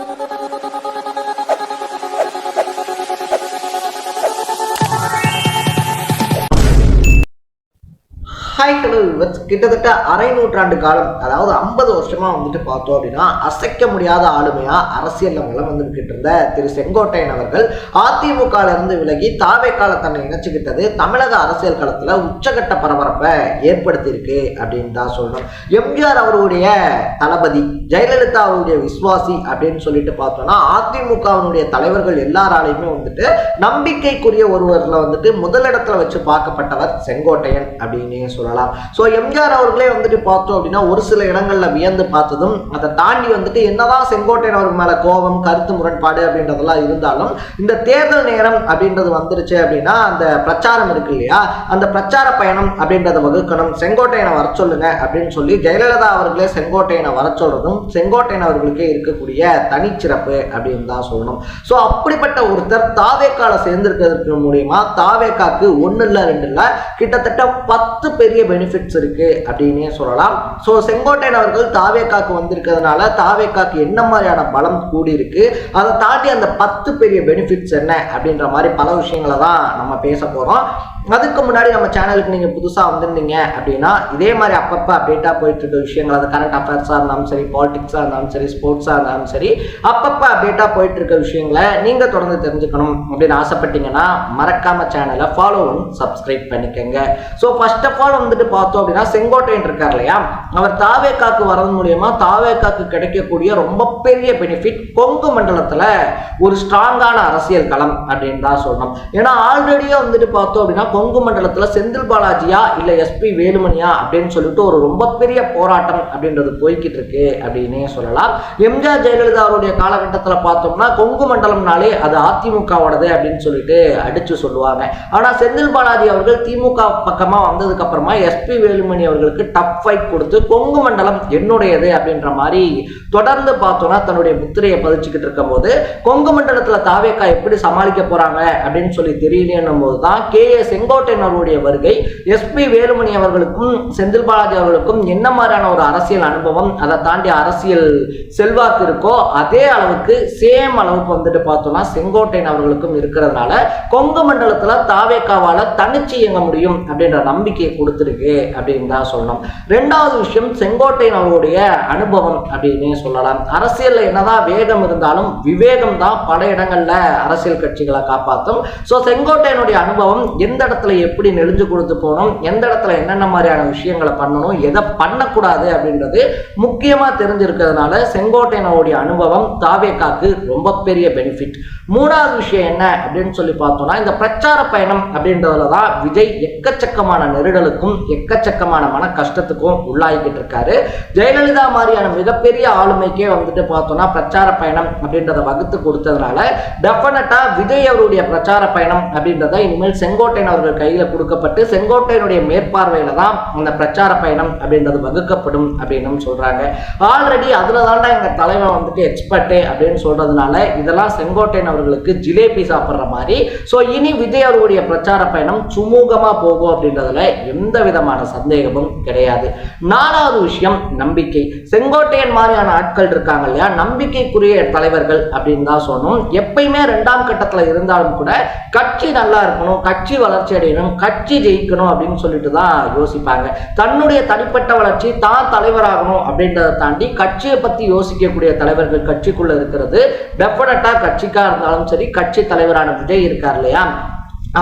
you. Hi hello viewers கிட்டத்தட்ட அரை நூற்றாண்டு காலம் அதாவது ஐம்பது வருஷமா வந்துட்டு பார்த்தோம் அப்படின்னா அசைக்க முடியாத ஆளுமையா அரசியல் வளம் வந்துகிட்டு இருந்த திரு செங்கோட்டையன் அவர்கள் அதிமுக இருந்து விலகி தாவேக்கால தன்னை இணைச்சுக்கிட்டது தமிழக அரசியல் களத்துல உச்சகட்ட பரபரப்பை ஏற்படுத்தி இருக்கு அப்படின்னு தான் சொல்லணும். எம்ஜிஆர் அவருடைய தளபதி ஜெயலலிதா அவருடைய விசுவாசி அப்படின்னு சொல்லிட்டு பார்த்தோம்னா அதிமுகவினுடைய தலைவர்கள் எல்லாராலையுமே வந்துட்டு நம்பிக்கைக்குரிய ஒருவரில் வந்துட்டு முதலிடத்துல வச்சு பார்க்கப்பட்டவர் செங்கோட்டையன் அப்படின்னே சொல்லலாம். ஸோ எம்ஜிஆர் அவர்களே வந்துட்டு பார்த்தோம் அப்படின்னா ஒரு சில இடங்கள்ல வியந்து பார்த்ததும் அதை தாண்டி வந்துட்டு என்னதான் செங்கோட்டையன் அவர் மேல கோபம் கருத்து முரண்பாடு அப்படின்றதெல்லாம் இருந்தாலும் இந்த தேர்தல் நேரம் அப்படின்றது வந்துருச்சு அப்படின்னா அந்த பிரச்சாரம் இருக்கு இல்லையா? அந்த பிரச்சார பயணம் அப்படின்றத வகுக்கணும். செங்கோட்டையனை வர சொல்லுங்க அப்படின்னு சொல்லி ஜெயலலிதா அவர்களே செங்கோட்டையனை வர சொல்றதும் செங்கோட்டையன் அவர்களுக்கே இருக்கக்கூடிய தனிச்சிறப்பு அப்படின்னு தான் சொல்லணும். ஸோ அப்படிப்பட்ட ஒருத்தர் தாவேக்கால சேர்ந்திருக்கிறதுக்கு மூலியமா தாவேக்காக்கு ஒன்னு இல்லை ரெண்டு இல்லை கிட்டத்தட்ட பத்து பெரிய பெனிஃபிட்ஸ் இருக்கு அப்படின்னே சொல்லலாம். ஸோ செங்கோட்டையன் அவர்கள் தாவேக்காக்கு வந்திருக்கிறதுனால தாவேக்காக்கு என்ன மாதிரியான பலம் கூடி இருக்கு அதை தாண்டி அந்த பத்து பெரிய பெனிஃபிட்ஸ் என்ன அப்படின்ற மாதிரி பல விஷயங்களை தான் நம்ம பேச போகிறோம் அதுக்கு முன்னாடி நம்ம சேனலுக்கு நீங்கள் புதுசாக வந்திருந்தீங்க அப்படின்னா இதே மாதிரி அப்பப்போ அப்டேட்டாக போயிட்டு இருக்க விஷயங்கள் அது கரண்ட் அஃபேர்ஸாக இருந்தாலும் சரி பாலிடிக்ஸாக இருந்தாலும் சரி ஸ்போர்ட்ஸாக இருந்தாலும் சரி அப்பப்போ அப்டேட்டாக போயிட்டு இருக்க விஷயங்களை நீங்கள் தொடர்ந்து தெரிஞ்சுக்கணும் அப்படின்னு ஆசைப்பட்டீங்கன்னா மறக்காம சேனலை ஃபாலோவும் சப்ஸ்கிரைப் பண்ணிக்கோங்க. ஸோ ஃபர்ஸ்ட் ஆஃப் ஆல் வந்துட்டு பார்த்தோம் அப்படின்னா செங்கோட்டையன் இருக்கார் இல்லையா? அவர் தாவேக்காக்கு வரது மூலியமா தாவேக்காக்கு கிடைக்கக்கூடிய ரொம்ப பெரிய பெனிஃபிட் கொங்கு மண்டலத்தில் ஒரு ஸ்ட்ராங்கான அரசியல் களம் அப்படின்னு தான் சொல்லணும். ஏன்னா ஆல்ரெடியே வந்துட்டு பார்த்தோம் அப்படின்னா கொங்கு மண்டலத்தில் செந்தில் பாலாஜியா இல்லை எஸ்பி வேலுமணியா அப்படின்னு சொல்லிட்டு ஒரு ரொம்ப பெரிய போராட்டம் அப்படின்றது போய்கிட்டு இருக்கு அப்படின்னே சொல்லலாம். எம்ஜிஆர் ஜெயலலிதா அவருடைய காலகட்டத்தில் பார்த்தோம்னா கொங்கு மண்டலம்னாலே அது அதிமுகவோடது அப்படின்னு சொல்லிட்டு அடிச்சு சொல்லுவாங்க. ஆனால் செந்தில் பாலாஜி அவர்கள் திமுக பக்கமாக வந்ததுக்கு அப்புறமா எஸ்பி வேலுமணி அவர்களுக்கு டப் ஃபைட் கொடுத்து கொங்கு மண்டலம் என்னுடையது அப்படின்ற மாதிரி தொடர்ந்து பார்த்தோம்னா தன்னுடைய முத்திரையை பதிச்சுக்கிட்டு இருக்கும்போது கொங்கு மண்டலத்தில் தாவேக்கா எப்படி சமாளிக்க போறாங்க அப்படின்னு சொல்லி தெரியலைன்னும் போது தான் கே ஏ செங்கோட்டையனருடைய வருகை எஸ்பி வேலுமணி அவர்களுக்கும் செந்தில் பாலாஜி அவர்களுக்கும் என்ன மாதிரியான ஒரு அரசியல் அனுபவம் அதை தாண்டி அரசியல் செல்வாக்கு இருக்கோ அதே அளவுக்கு சேம் அளவுக்கு வந்துட்டு பார்த்தோம்னா செங்கோட்டையன் அவர்களுக்கும் இருக்கிறதுனால கொங்கு மண்டலத்தில் தாவேக்காவால் தனிச்சு இயங்க முடியும் அப்படின்ற நம்பிக்கையை கொடுத்துருக்கு அப்படின்னு தான் சொல்லணும். ரெண்டாவது விஷயம் செங்கோட்டையன் அவருடைய அனுபவம் அப்படின்னே சொல்லலாம். அரசியல்ல என்னதான் வேகம் இருந்தாலும் விவேகம் தான் பல இடங்கள்ல அரசியல் கட்சிகளை காப்பாற்றும். ஸோ செங்கோட்டையனுடைய அனுபவம் எந்த இடத்துல எப்படி நெளிஞ்சு கொடுத்து போகணும் எந்த இடத்துல என்னென்ன மாதிரியான விஷயங்களை பண்ணணும் எதை பண்ணக்கூடாது அப்படின்றது முக்கியமா தெரிஞ்சிருக்கிறதுனால செங்கோட்டையனுடைய அனுபவம் தாவேக்காக்கு ரொம்ப பெரிய பெனிஃபிட் மூணாவது விஷயம் என்ன அப்படின்னு சொல்லி பார்த்தோம்னா இந்த பிரச்சார பயணம் அப்படின்றதுல தான் விஜய் எக்கச்சக்கமான நெருடலுக்கும் எக்கச்சக்கமான மன கஷ்டத்துக்கும் உள்ளாகிக்கிட்டு இருக்காரு. ஜெயலலிதா மாதிரியான மிகப்பெரிய ஆளுமைக்கே வந்துட்டு பார்த்தோம்னா பிரச்சார பயணம் அப்படின்றத வகுத்து கொடுத்ததுனால டெஃபினட்டா விஜய் அவருடைய பிரச்சார பயணம் அப்படின்றத இனிமேல் செங்கோட்டையன் அவர்கள் கையில் கொடுக்கப்பட்டு செங்கோட்டையனுடைய மேற்பார்வையில தான் அந்த பிரச்சார பயணம் அப்படின்றது வகுக்கப்படும் அப்படின்னு சொல்றாங்க. ஆல்ரெடி அதுல தாண்டா எங்க தலைவன் வந்துட்டு எக்ஸ்பர்ட்டு அப்படின்னு சொல்றதுனால இதெல்லாம் செங்கோட்டையன் அவர்களுக்கு ஜிலேபி சாப்பிட்ற மாதிரி. ஸோ இனி விஜய் அவர்களுடைய பிரச்சார பயணம் சுமூகமாக போகும் அப்படின்றதுல எந்த விதமான சந்தேகமும் கிடையாது. நாலாவது விஷயம் நம்பிக்கை. செங்கோட்டையன் மாதிரியான ஆட்கள் இருக்காங்க இல்லையா? நம்பிக்கைக்குரிய தலைவர்கள் அப்படின்னு தான் சொன்னோம் எப்பயுமே ரெண்டாம் கட்டத்தில் இருந்தாலும் கூட கட்சி நல்லா இருக்கணும் கட்சி வளர்ச்சி அடையணும் கட்சி ஜெயிக்கணும் அப்படின்னு சொல்லிட்டு தான் யோசிப்பாங்க. தன்னுடைய தனிப்பட்ட வளர்ச்சி தான் தலைவராகணும் அப்படின்றத தாண்டி கட்சியை பற்றி யோசிக்கக்கூடிய தலைவர்கள் கட்சிக்குள்ள இருக்கிறது. டெஃபினட்டா கட்சிக்கா இருந்தாலும் சரி கட்சி தலைவரான விஜய் இருக்கார் இல்லையா?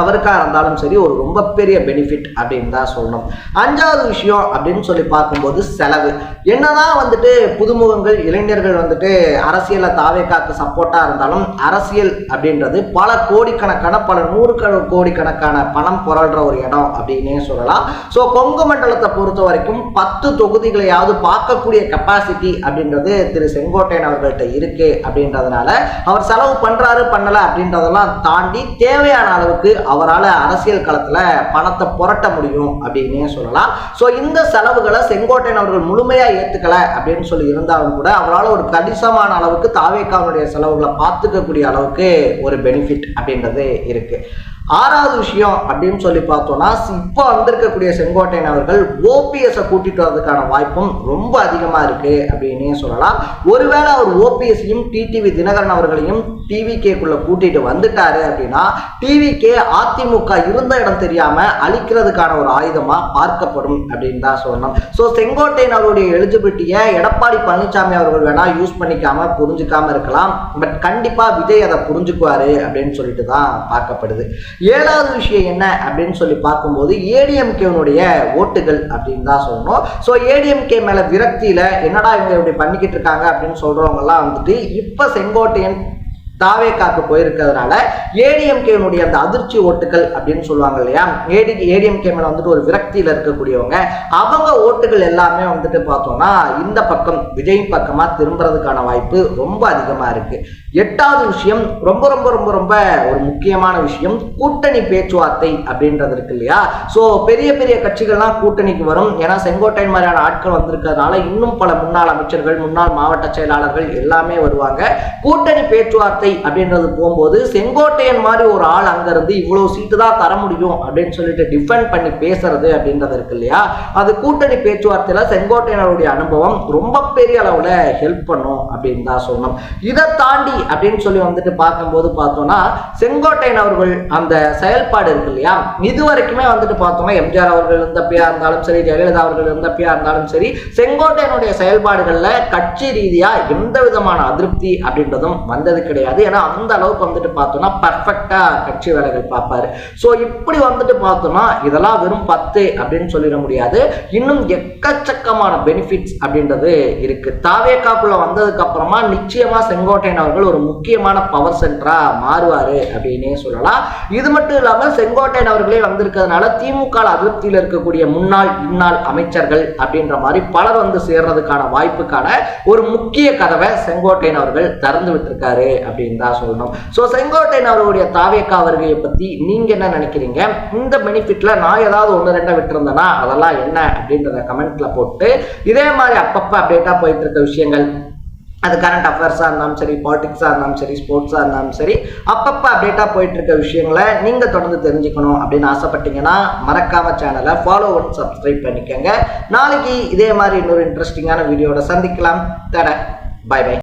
அவருக்காக இருந்தாலும் சரி ஒரு ரொம்ப பெரிய பெனிஃபிட் அப்படின்னு தான் சொல்லணும். அஞ்சாவது விஷயம் அப்படின்னு சொல்லி பார்க்கும்போது செலவு. என்னதான் வந்துட்டு புதுமுகங்கள் இளைஞர்கள் வந்துட்டு அரசியலை தாவே தாவேக்காக்கு சப்போர்ட்டாக இருந்தாலும் அரசியல் அப்படின்றது பல கோடிக்கணக்கான பல நூறு கோடிக்கணக்கான பணம் புரள்ற ஒரு இடம் அப்படின்னே சொல்லலாம். ஸோ கொங்கு மண்டலத்தை பொறுத்த வரைக்கும் பத்து தொகுதிகளையாவது பார்க்கக்கூடிய கெப்பாசிட்டி அப்படின்றது திரு செங்கோட்டையன் அவர்கள்ட்ட இருக்கு அப்படின்றதுனால அவர் செலவு பண்ணுறாரு பண்ணலை அப்படின்றதெல்லாம் தாண்டி தேவையான அளவுக்கு அவரால் அரசியல் களத்தில் பணத்தை புரட்ட முடியும் அப்படின்னே சொல்லலாம். ஸோ இந்த செலவுகளை செங்கோட்டையன் அவர்கள் முழுமையாக ஏற்றுக்கலை அப்படின்னு சொல்லி இருந்தாலும் கூட அவரால் ஒரு கணிசமான அளவுக்கு தாவேக்காவுடைய செலவுகளை பார்த்துக்கக்கூடிய அளவுக்கு ஒரு பெனிஃபிட் அப்படின்றது இருக்கு. ஆறாவது விஷயம் அப்படின்னு சொல்லி பார்த்தோம்னா இப்போ வந்திருக்கக்கூடிய செங்கோட்டையன் அவர்கள் ஓபிஎஸ்ஸை கூட்டிட்டு வரதுக்கான வாய்ப்பும் ரொம்ப அதிகமாக இருக்கு அப்படின்னே சொல்லலாம். ஒருவேளை அவர் ஓபிஎஸ்ஸையும் டிடிவி தினகரன் அவர்களையும் டிவிகேக்குள்ளே கூட்டிகிட்டு வந்துட்டாரு அப்படின்னா டிவிகே அதிமுக இருந்த இடம் தெரியாமல் அழிக்கிறதுக்கான ஒரு ஆயுதமாக பார்க்கப்படும் அப்படின்னு தான் சொல்லணும். ஸோ செங்கோட்டையன் அவருடைய எலிஜிபிலிட்டியை எடப்பாடி பழனிசாமி அவர்கள் வேணால் யூஸ் பண்ணிக்காம புரிஞ்சுக்காம இருக்கலாம். பட் கண்டிப்பாக விஜய் அதை புரிஞ்சுக்குவாரு அப்படின்னு சொல்லிட்டு தான் பார்க்கப்படுது. ஏழாவது விஷயம் என்ன அப்படின்னு சொல்லி பார்க்கும்போது ஏடிஎம்கேனுடைய ஓட்டுகள் அப்படின்னு தான் சொல்லணும். ஸோ ஏடிஎம்கே மேலே விரக்தியில் என்னடா இவங்க இப்படி பண்ணிக்கிட்டு இருக்காங்க அப்படின்னு சொல்கிறவங்கலாம் வந்துட்டு இப்போ செங்கோட்டையன் தாவே காக்கு போயிருக்கிறதுனால ஏடிஎம்கேனுடைய அந்த அதிர்ச்சி ஓட்டுகள் அப்படின்னு சொல்லுவாங்க இல்லையா? ஏடி ஏடிஎம்கே மேல வந்துட்டு ஒரு விரக்தியில இருக்கக்கூடியவங்க அவங்க ஓட்டுகள் எல்லாமே வந்துட்டு பார்த்தோம்னா இந்த பக்கம் விஜய் பக்கமா திரும்புறதுக்கான வாய்ப்பு ரொம்ப அதிகமா இருக்கு. எட்டாவது விஷயம் ரொம்ப ரொம்ப ரொம்ப ரொம்ப ஒரு முக்கியமான விஷயம் கூட்டணி பேச்சுவார்த்தை அப்படின்றது இருக்கு இல்லையா? ஸோ பெரிய பெரிய கட்சிகள்லாம் கூட்டணிக்கு வரும். ஏன்னா செங்கோட்டையன் மாதிரியான ஆட்கள் வந்திருக்கிறதுனால இன்னும் பல முன்னாள் அமைச்சர்கள் முன்னாள் மாவட்ட செயலாளர்கள் எல்லாமே வருவாங்க. கூட்டணி பேச்சுவார்த்தை அப்படின்றது போகும்போது செங்கோட்டையன் மாதிரி ஒரு ஆள் அங்கேருந்து இவ்வளோ சீட்டு தான் தர முடியும் அப்படின்னு சொல்லிட்டு டிஃபெண்ட் பண்ணி பேசுறது அப்படின்றது இருக்கு இல்லையா? அது கூட்டணி பேச்சுவார்த்தையில் செங்கோட்டையனருடைய அனுபவம் ரொம்ப பெரிய அளவில் ஹெல்ப் பண்ணும் அப்படின்னு தான் சொன்னோம் இதை தாண்டி அப்படின்னு சொல்லி வந்துட்டு பார்க்கும்போது பார்த்தோம்னா செங்கோட்டையன் அவர்கள் அந்த செயல்பாடு இருக்கு இல்லையா? இது வரைக்குமே வந்துட்டு பார்த்தோம்னா எம்ஜிஆர் அவர்கள் இருந்தப்பையா இருந்தாலும் சரி ஜெயலலிதா அவர்கள் இருந்தப்பையா இருந்தாலும் சரி செங்கோட்டையனுடைய செயல்பாடுகளில் கட்சி ரீதியா எந்த விதமான அதிருப்தி அப்படின்றதும் வந்தது கிடையாது. ஏன்னா அந்த அளவுக்கு வந்துட்டு பார்த்தோம்னா பர்ஃபெக்டா கட்சி வேலைகள் பார்ப்பாரு. ஸோ இப்படி வந்துட்டு பார்த்தோம்னா இதெல்லாம் வெறும் பத்து அப்படின்னு சொல்லிட முடியாது. இன்னும் எக்கச்சக்கமான பெனிஃபிட்ஸ் அப்படின்றது இருக்கு. தாவேக்காக்குள்ள வந்ததுக்கு அப்புறமா நிச்சயமா செங்கோட்டையன் அவர்கள் ஒரு முக்கியமான பவர் சென்டரா மாறுவாரு அப்படின்னே சொல்லலாம். இது மட்டும் இல்லாம செங்கோட்டையன் அவர்களே வந்திருக்கிறதுனால திமுக அதிருப்தியில் இருக்கக்கூடிய முன்னாள் இன்னாள் அமைச்சர்கள் அப்படின்ற மாதிரி பலர் வந்து சேர்றதுக்கான வாய்ப்புக்கான ஒரு முக்கிய கதவை செங்கோட்டையன் அவர்கள் திறந்து விட்டிருக்காரு அப்படின்னு தான் சொல்லணும். ஸோ செங்கோட்டையன் அவர்களுடைய தாவேக்கா வருகையை பத்தி நீங்க என்ன நினைக்கிறீங்க? இந்த பெனிஃபிட்ல நான் ஏதாவது ஒன்று ரெண்டா விட்டுருந்தேன்னா அதெல்லாம் என்ன அப்படின்றத கமெண்ட்ல போட்டு இதே மாதிரி அப்பப்போ அப்டேட்டா போயிட்டு இருக்க விஷயங்கள் அது கரண்ட் அஃபேர்ஸாக இருந்தாலும் சரி பாலிட்டிக்ஸாக இருந்தாலும் சரி ஸ்போர்ட்ஸாக இருந்தாலும் சரி அப்பப்போ அப்டேட்டாக போயிட்டு இருக்க விஷயங்களை நீங்கள் தொடர்ந்து தெரிஞ்சுக்கணும் அப்படின்னு ஆசைப்பட்டீங்கன்னா மறக்காம சேனலை ஃபாலோ பண்ணி சப்ஸ்கிரைப் பண்ணிக்கோங்க. நாளைக்கு இதே மாதிரி இன்னொரு இன்ட்ரெஸ்டிங்கான வீடியோட சந்திக்கலாம். தட பை பை